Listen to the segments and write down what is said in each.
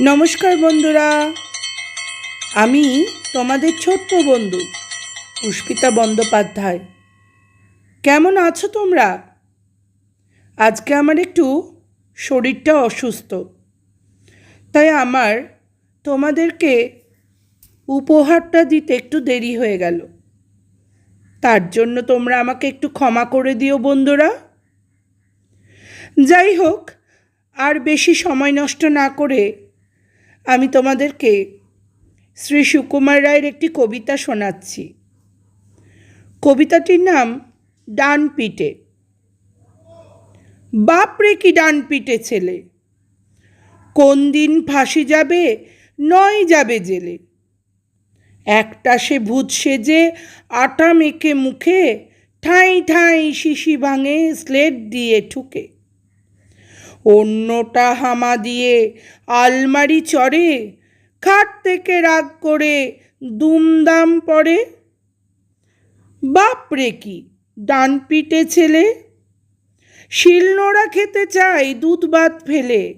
নমস্কার বন্ধুরা। আমি তোমাদের ছোট্ট বন্ধু, পুষ্পিতা বন্দ্যোপাধ্যায়। কেমন আছো তোমরা? আজকে আমার একটু শরীরটা অসুস্থ। তাই আমার তোমাদেরকে উপহারটা দিতে একটু দেরি হয়ে গেল। তার জন্য তোমরা আমাকে একটু ক্ষমা করে দিও বন্ধুরা। যাই হোক, আর বেশি সময় নষ্ট না করে আমি তোমাদেরকে শ্রী সুকুমার রায়ের একটি কবিতা শোনাচ্ছি। কবিতাটির নাম ডান পিটে বাপরে কি ডান পিটে ছেলে। কোন দিন ফাঁসি যাবে, নয় যাবে জেলে। একটা সে ভূত সেজে, আটা মেখে মুখে, ঠাঁই ঠাঁই শিশি ভাঙে, স্লেট দিয়ে ঠুকে। অন্যটা হামা দিয়ে আলমারি চড়ে, খাট থেকে রাগ করে দুমদাম পড়ে। বাপরে কি ডান পিটে ছেলে? শিলনোড়া খেতে চাই, দুধ ভাত ফেলে।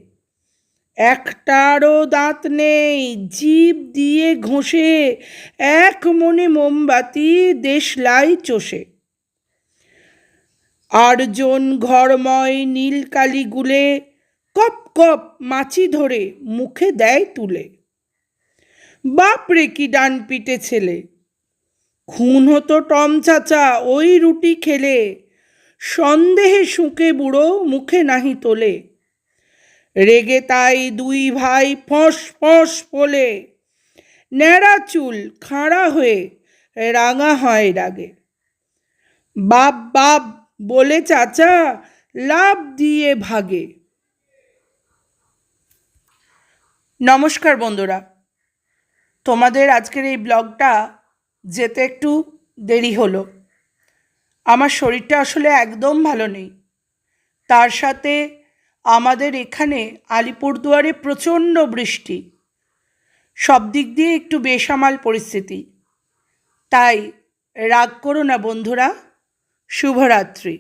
একটারও দাঁত নেই জিভ দিয়ে ঘষে, এক মনে মোমবাতি দেশলাই চষে। আটজন ঘরময় নীলকালি গুলে কপ কপ মাছি ধরে মুখে দেয় তুলে। বাপরে কি ডান পিটে ছেলে। খুন হতো টম চাচা, ওই রুটি খেলে। সন্দেহে শুঁকে বুড়ো মুখে নাহি তোলে। রেগে তাই দুই ভাই ফস ফস বলে। ন্যাড়া চুল খাড়া হয়ে রাঙা হয় রাগে। বাপ বাপ বলে চাচা, লাভ দিয়ে ভাগে। নমস্কার বন্ধুরা। তোমাদের আজকের এই ব্লগটা যেতে একটু দেরি হলো। আমার শরীরটা আসলে একদম ভালো নেই। তার সাথে আমাদের এখানে আলিপুরদুয়ারে প্রচণ্ড বৃষ্টি। সব দিক দিয়ে একটু বেসামাল পরিস্থিতি। তাই রাগ করো না বন্ধুরা। শুভরাত্রি।